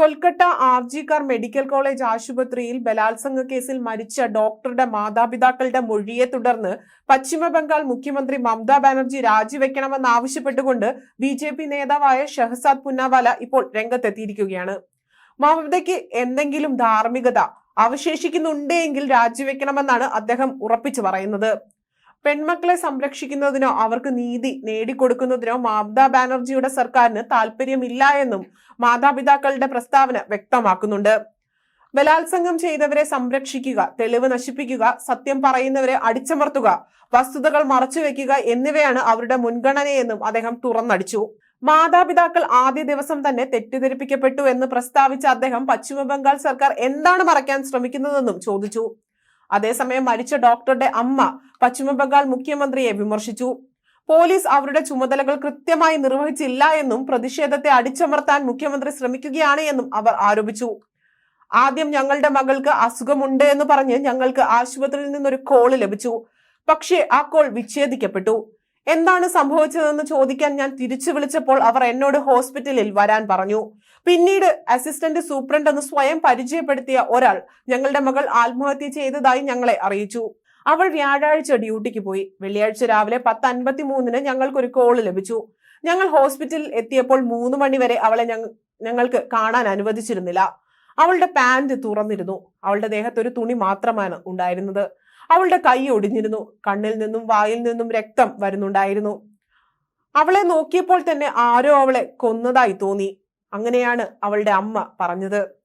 Kolkata RG Kar medical college ആശുപത്രിയിൽ ബലാത്സംഗ കേസിൽ മരിച്ച ഡോക്ടറുടെ മാതാപിതാക്കളുടെ മൊഴിയെ തുടർന്ന് പശ്ചിമബംഗാൾ മുഖ്യമന്ത്രി മമതാ ബാനർജി രാജിവെക്കണമെന്നാവശ്യപ്പെട്ടുകൊണ്ട് ബി ജെ പി നേതാവായ ഷഹസാദ് പുന്നാവാല ഇപ്പോൾ രംഗത്തെത്തിയിരിക്കുകയാണ്. മമതയ്ക്ക് എന്തെങ്കിലും ധാർമ്മികത അവശേഷിക്കുന്നുണ്ടെങ്കിൽ രാജിവെക്കണമെന്നാണ് അദ്ദേഹം ഉറപ്പിച്ചു പറയുന്നത്. പെൺമക്കളെ സംരക്ഷിക്കുന്നതിനോ അവർക്ക് നീതി നേടിക്കൊടുക്കുന്നതിനോ മമതാ ബാനർജിയുടെ സർക്കാരിന് താല്പര്യമില്ല എന്നും മാതാപിതാക്കളുടെ പ്രസ്താവന വ്യക്തമാക്കുന്നുണ്ട്. ബലാത്സംഗം ചെയ്തവരെ സംരക്ഷിക്കുക തെളിവ് നശിപ്പിക്കുക സത്യം പറയുന്നവരെ അടിച്ചമർത്തുക വസ്തുതകൾ മറച്ചുവെക്കുക എന്നിവയാണ് അവരുടെ മുൻഗണനയെന്നും അദ്ദേഹം തുറന്നടിച്ചു. മാതാപിതാക്കൾ ആദ്യ ദിവസം തന്നെ തെറ്റിദ്ധരിപ്പിക്കപ്പെട്ടു എന്ന് പ്രസ്താവിച്ച അദ്ദേഹം പശ്ചിമബംഗാൾ സർക്കാർ എന്താണ് മറയ്ക്കാൻ ശ്രമിക്കുന്നതെന്നും ചോദിച്ചു. അതേസമയം മരിച്ച ഡോക്ടറുടെ അമ്മ പശ്ചിമബംഗാൾ മുഖ്യമന്ത്രിയെ വിമർശിച്ചു. പോലീസ് അവരുടെ ചുമതലകൾ കൃത്യമായി നിർവഹിച്ചില്ല എന്നും പ്രതിഷേധത്തെ അടിച്ചമർത്താൻ മുഖ്യമന്ത്രി ശ്രമിക്കുകയാണ് എന്നും അവർ ആരോപിച്ചു. ആദ്യം ഞങ്ങളുടെ മകൾക്ക് അസുഖമുണ്ട് എന്ന് പറഞ്ഞ് ഞങ്ങൾക്ക് ആശുപത്രിയിൽ നിന്നൊരു കോൾ ലഭിച്ചു. പക്ഷേ ആ കോൾ വിച്ഛേദിക്കപ്പെട്ടു. എന്താണ് സംഭവിച്ചതെന്ന് ചോദിക്കാൻ ഞാൻ തിരിച്ചു വിളിച്ചപ്പോൾ അവർ എന്നോട് ഹോസ്പിറ്റലിൽ വരാൻ പറഞ്ഞു. പിന്നീട് അസിസ്റ്റന്റ് സൂപ്രണ്ട് എന്ന് സ്വയം പരിചയപ്പെടുത്തിയ ഒരാൾ ഞങ്ങളുടെ മകൾ ആത്മഹത്യ ചെയ്തതായി ഞങ്ങളെ അറിയിച്ചു. അവൾ വ്യാഴാഴ്ച ഡ്യൂട്ടിക്ക് പോയി. വെള്ളിയാഴ്ച രാവിലെ പത്ത് അൻപത്തി മൂന്നിന് ഞങ്ങൾക്കൊരു കോൾ ലഭിച്ചു. ഞങ്ങൾ ഹോസ്പിറ്റലിൽ എത്തിയപ്പോൾ മൂന്ന് മണിവരെ അവളെ ഞങ്ങ- ഞങ്ങൾക്ക് കാണാൻ അനുവദിച്ചിരുന്നില്ല. അവളുടെ പാന്റ് തുറന്നിരുന്നു. അവളുടെ ദേഹത്തൊരു തുണി മാത്രമാണ് ഉണ്ടായിരുന്നത്. അവളുടെ കൈ ഒടിഞ്ഞിരുന്നു. കണ്ണിൽ നിന്നും വായിൽ നിന്നും രക്തം വരുന്നുണ്ടായിരുന്നു. അവളെ നോക്കിയപ്പോൾ തന്നെ ആരോ അവളെ കൊന്നതായി തോന്നി. അങ്ങനെയാണ് അവളുടെ അമ്മ പറഞ്ഞത്.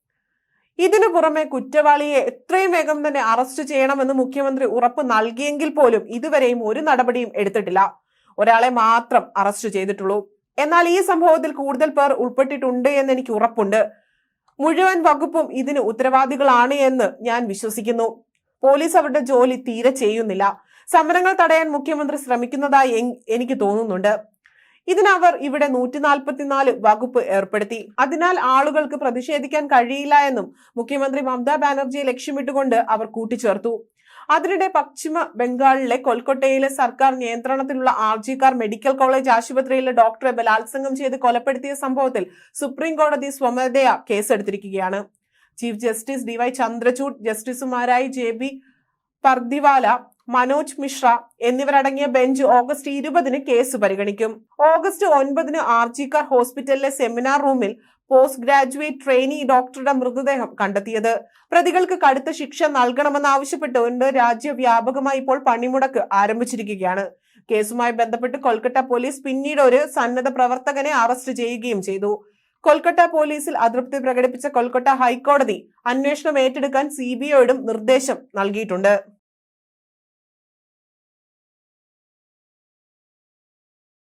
ഇതിനു പുറമെ കുറ്റവാളിയെ എത്രയും വേഗം തന്നെ അറസ്റ്റ് ചെയ്യണമെന്ന് മുഖ്യമന്ത്രി ഉറപ്പ് നൽകിയെങ്കിൽ പോലും ഇതുവരെയും ഒരു നടപടിയും എടുത്തിട്ടില്ല. ഒരാളെ മാത്രം അറസ്റ്റ് ചെയ്തിട്ടുള്ളൂ. എന്നാൽ ഈ സംഭവത്തിൽ കൂടുതൽ പേർ ഉൾപ്പെട്ടിട്ടുണ്ട് എന്ന് എനിക്ക് ഉറപ്പുണ്ട്. മുഴുവൻ വകുപ്പും ഇതിന് ഉത്തരവാദികളാണ് എന്ന് ഞാൻ വിശ്വസിക്കുന്നു. പോലീസ് അവരുടെ ജോലി തീരെ ചെയ്യുന്നില്ല. സമരങ്ങൾ തടയാൻ മുഖ്യമന്ത്രി ശ്രമിക്കുന്നതായി എനിക്ക് തോന്നുന്നുണ്ട്. ഇതിനവർ ഇവിടെ നൂറ്റി നാൽപ്പത്തിനാല് വകുപ്പ് ഏർപ്പെടുത്തി. അതിനാൽ ആളുകൾക്ക് പ്രതിഷേധിക്കാൻ കഴിയില്ല എന്നും മുഖ്യമന്ത്രി മമതാ ബാനർജിയെ ലക്ഷ്യമിട്ടുകൊണ്ട് അവർ കൂട്ടിച്ചേർത്തു. അതിനിടെ പശ്ചിമ ബംഗാളിലെ കൊൽക്കട്ടയിലെ സർക്കാർ നിയന്ത്രണത്തിലുള്ള ആർജിക്കാർ മെഡിക്കൽ കോളേജ് ആശുപത്രിയിലെ ഡോക്ടറെ ബലാത്സംഗം ചെയ്ത് കൊലപ്പെടുത്തിയ സംഭവത്തിൽ സുപ്രീം കോടതി സ്വമേധയാ കേസെടുത്തിരിക്കുകയാണ്. Chief justice D Y Chandrachud ജസ്റ്റിസുമാരായി J B Pardiwala Manoj Mishra എന്നിവരടങ്ങിയ ബെഞ്ച് ഓഗസ്റ്റ് ഇരുപതിന് കേസ് പരിഗണിക്കും. ഓഗസ്റ്റ് ഒൻപതിന് ആർജിക്കാർ ഹോസ്പിറ്റലിലെ സെമിനാർ റൂമിൽ പോസ്റ്റ് ഗ്രാജുവേറ്റ് ട്രെയിനി ഡോക്ടറുടെ മൃതദേഹം കണ്ടെത്തിയത്. പ്രതികൾക്ക് കടുത്ത ശിക്ഷ നൽകണമെന്ന് ആവശ്യപ്പെട്ടുകൊണ്ട് രാജ്യവ്യാപകമായി ഇപ്പോൾ പണിമുടക്ക് ആരംഭിച്ചിരിക്കുകയാണ്. കേസുമായി ബന്ധപ്പെട്ട് കൊൽക്കത്ത പോലീസ് പിന്നീട് ഒരു സന്നദ്ധ പ്രവർത്തകനെ അറസ്റ്റ് ചെയ്യുകയും ചെയ്തു. കൊൽക്കത്ത പോലീസിൽ അതൃപ്തി പ്രകടിപ്പിച്ച കൊൽക്കത്ത ഹൈക്കോടതി അന്വേഷണം ഏറ്റെടുക്കാൻ സി ബി ഐയോടും നിർദ്ദേശം നൽകിയിട്ടുണ്ട്.